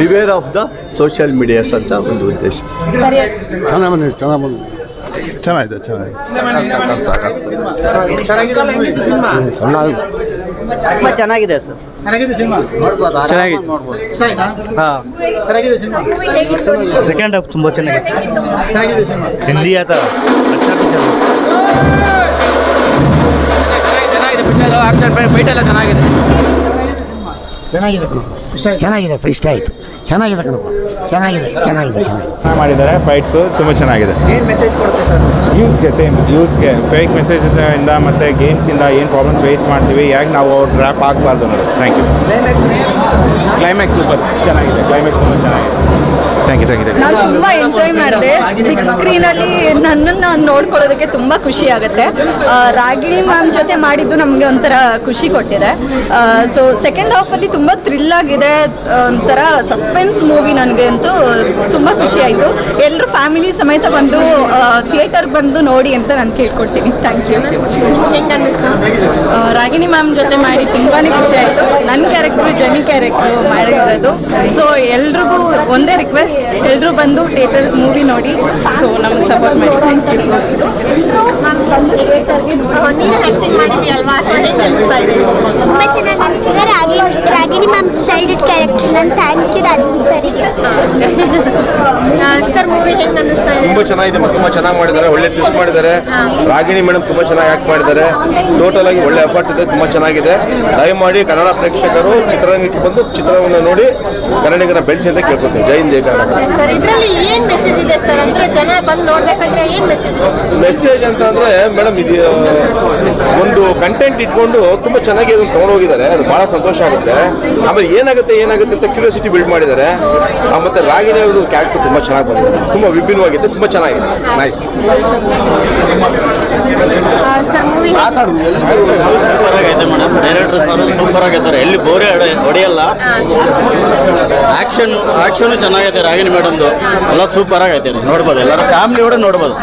Beware of the social medias ಅಂತ ಒಂದು ಉದ್ದೇಶ. ಚೆನ್ನಾಗಿ ಬಂದಿದೆ ಚೆನ್ನಾಗಿ ಬಂದಿದೆ ಚೆನ್ನಾಗಿದೆ. ಚೆನ್ನಾಗಿದೆ ತುಂಬ ಚೆನ್ನಾಗಿದೆ ಸರ್ ಚೆನ್ನಾಗಿದೆ. ಸೆಕೆಂಡ್ ಹಾಫ್ ತುಂಬ ಚೆನ್ನಾಗಿದೆ. ಹಿಂದಿ ಪಿಕ್ಚರ್ ಚೆನ್ನಾಗಿದೆ ಚೆನ್ನಾಗಿದೆ. ಚೆನ್ನಾಗಿದೆ ಕಣಪ್ಪ. ಚೆನ್ನಾಗಿದೆ ಇಷ್ಟ ಆಯಿತು. ಚೆನ್ನಾಗಿದೆ ಕಣಪ್ಪ. ಚೆನ್ನಾಗಿದೆ ಚೆನ್ನಾಗಿದೆ ಚೆನ್ನಾಗಿದೆ. ಮಾಡಿದ್ದಾರೆ ಫೈಟ್ಸು ತುಂಬ ಚೆನ್ನಾಗಿದೆ. ಏನು ಮೆಸೇಜ್ ಕೊಡುತ್ತೆ ಸರ್ ಯೂತ್ಸ್ಗೆ ಸೇಮ್ ಯೂತ್ಸ್ಗೆ ಫೇಕ್ ಮೆಸೇಜಸ್ ಇಂದ ಮತ್ತು ಗೇಮ್ಸಿಂದ ಏನು ಪ್ರಾಬ್ಲಮ್ಸ್ ಫೇಸ್ ಮಾಡ್ತೀವಿ ಯಾಕೆ ನಾವು ಡ್ರಾಪ್ ಆಗಬಾರ್ದು ಅನ್ನೋದು. ಥ್ಯಾಂಕ್ ಯು ಕ್ಲೈಮ್ಯಾಕ್ಸ್ ಸೂಪರ್ ಚೆನ್ನಾಗಿದೆ ಕ್ಲೈಮ್ಯಾಕ್ಸ್ ತುಂಬ ಚೆನ್ನಾಗಿದೆ. ಥ್ಯಾಂಕ್ ಯು ಥ್ಯಾಂಕ್ ಯು ನಾನು ತುಂಬ ಎಂಜಾಯ್ ಮಾಡಿದೆ. ಬಿಗ್ ಸ್ಕ್ರೀನಲ್ಲಿ ನನ್ನನ್ನು ನೋಡ್ಕೊಳ್ಳೋದಕ್ಕೆ ತುಂಬ ಖುಷಿ ಆಗುತ್ತೆ. ರಾಗಿಣಿ ಮ್ಯಾಮ್ ಜೊತೆ ಮಾಡಿದ್ದು ನಮಗೆ ಒಂಥರ ಖುಷಿ ಕೊಟ್ಟಿದೆ. ಸೊ ಸೆಕೆಂಡ್ ಹಾಫಲ್ಲಿ ತುಂಬ ಥ್ರಿಲ್ ಆಗಿದೆ. ಒಂಥರ ಸಸ್ಪೆನ್ಸ್ ಮೂವಿ ನನಗೆ ಅಂತೂ ತುಂಬ ಖುಷಿ ಆಯಿತು. ಎಲ್ಲರೂ ಫ್ಯಾಮಿಲಿ ಸಮೇತ ಬಂದು ಥಿಯೇಟರ್ಗೆ ಬಂದು ನೋಡಿ ಅಂತ ನಾನು ಕೇಳ್ಕೊಡ್ತೀನಿ. ಥ್ಯಾಂಕ್ ಯು ಹೆಂಗೆ ಅನ್ನಿಸ್ತು ರಾಗಿಣಿ ಮ್ಯಾಮ್ ಜೊತೆ ಮಾಡಿ ತುಂಬಾ ಖುಷಿ ಆಯಿತು. ನನ್ನ ಕ್ಯಾರೆಕ್ಟ್ರು ಜನಿ ಕ್ಯಾರೆಕ್ಟ್ರು ಮಾಡಿರೋದು. ಸೊ ಎಲ್ರಿಗೂ ಒಂದೇ ರಿಕ್ವೆಸ್ಟ್ ಎಲ್ಲರೂ ಬಂದು ಥಿಯೇಟರ್ ಮೂವಿ ನೋಡಿ ಸೊ ನಮಗೆ ಸಪೋರ್ಟ್ ಮಾಡಿ. ಥ್ಯಾಂಕ್ ಯು ತುಂಬ ಚೆನ್ನಾಗಿ ಅನಿಸ್ತಿದೆ ರಾಗಿ ರಾಗಿಣಿ ಮ್ಯಾಮ್ ಚೈಲ್ಡ್ಹುಡ್ ಕ್ಯಾರೆಕ್ಟರ್ ನಾನು ಥ್ಯಾಂಕ್ ಯು ರಾಜನ್ ಸರಿಗೆ. ಸರ್ ಮೂವಿ ಹೆಂಗೆ ಅನ್ನಿಸ್ತಾ ಇದೆ? ತುಂಬ ಚೆನ್ನಾಗಿದೆ ಮತ್ತು ತುಂಬ ಚೆನ್ನಾಗಿ ಮಾಡಿದ್ದಾರೆ. ಒಳ್ಳೆ ಟ್ವಿಸ್ಟ್ ಮಾಡಿದ್ದಾರೆ. ರಾಗಿಣಿ ಮೇಡಮ್ ತುಂಬಾ ಚೆನ್ನಾಗಿ ಆಕ್ಟ್ ಮಾಡಿದ್ದಾರೆ. ಟೋಟಲ್ ಆಗಿ ಒಳ್ಳೆ ಎಫರ್ಟ್ ಇದೆ ತುಂಬಾ ಚೆನ್ನಾಗಿದೆ. ದಯಮಾಡಿ ಕನ್ನಡ ಪ್ರೇಕ್ಷಕರು ಚಿತ್ರರಂಗಕ್ಕೆ ಬಂದು ಚಿತ್ರವನ್ನು ನೋಡಿ ಕನ್ನಡಿಗರ ಬೆಳೆಸಿ ಅಂತ ಕೇಳ್ಕೊತೀವಿ. ಜೈ ಹಿಂದ್ ಜೈ ಕನ್ನಡ. ಸರ್ ಇದರಲ್ಲಿ ಏನು ಮೆಸೇಜ್ ಇದೆ ಸರ್ ಅಂದರೆ ಜನ ಬಂದು ನೋಡ್ಬೇಕಂದ್ರೆ ಏನು ಮೆಸೇಜ್ ಇದೆ ಮೆಸೇಜ್ ಅಂತ ಅಂದ್ರೆ ಮೇಡಮ್ ಇದು ಒಂದು ಕಂಟೆಂಟ್ ಇಟ್ಕೊಂಡು ತುಂಬಾ ಚೆನ್ನಾಗಿ ಅದನ್ನು ತೊಗೊಂಡೋಗಿದ್ದಾರೆ ಅದು ಬಹಳ ಸಂತೋಷ ಆಗುತ್ತೆ. ಆಮೇಲೆ ಏನಾಗುತ್ತೆ ಏನಾಗುತ್ತೆ ಅಂತ ಕ್ಯೂರಿಯಾಸಿಟಿ ಬಿಲ್ಡ್ ಮಾಡಿದ್ದಾರೆ. ಮತ್ತೆ ರಾಗಿಣಿ ಅವರು ಕ್ಯಾರೆಕ್ಟರ್ ತುಂಬಾ ಚೆನ್ನಾಗಿ ಬಂದಿದೆ. ತುಂಬ ವಿಭಿನ್ನವಾಗಿದೆ ತುಂಬ ಚೆನ್ನಾಗಿದೆ. ನೈಸ್ ಸರ್ ಮೂವಿ ಸೂಪರ್ ಆಗೈತೆ ಮೇಡಮ್ ಡೈರೆಕ್ಟರ್ ಸರ್ ಸೂಪರ್ ಆಗೈತಾರೆ ಎಲ್ಲಿ ಬೋರೆ ಹೊಡೆಯಲ್ಲ. ಆಕ್ಷನ್ ಆಕ್ಷನ್ ಚೆನ್ನಾಗೈತೆ ರಾಗಿಣಿ ಮೇಡಮ್ದು ಎಲ್ಲ ಸೂಪರ್ ಆಗೈತೆ ನೋಡ್ಬೋದು. ಎಲ್ಲರೂ ಫ್ಯಾಮಿಲಿ ಕೂಡ ನೋಡ್ಬೋದು.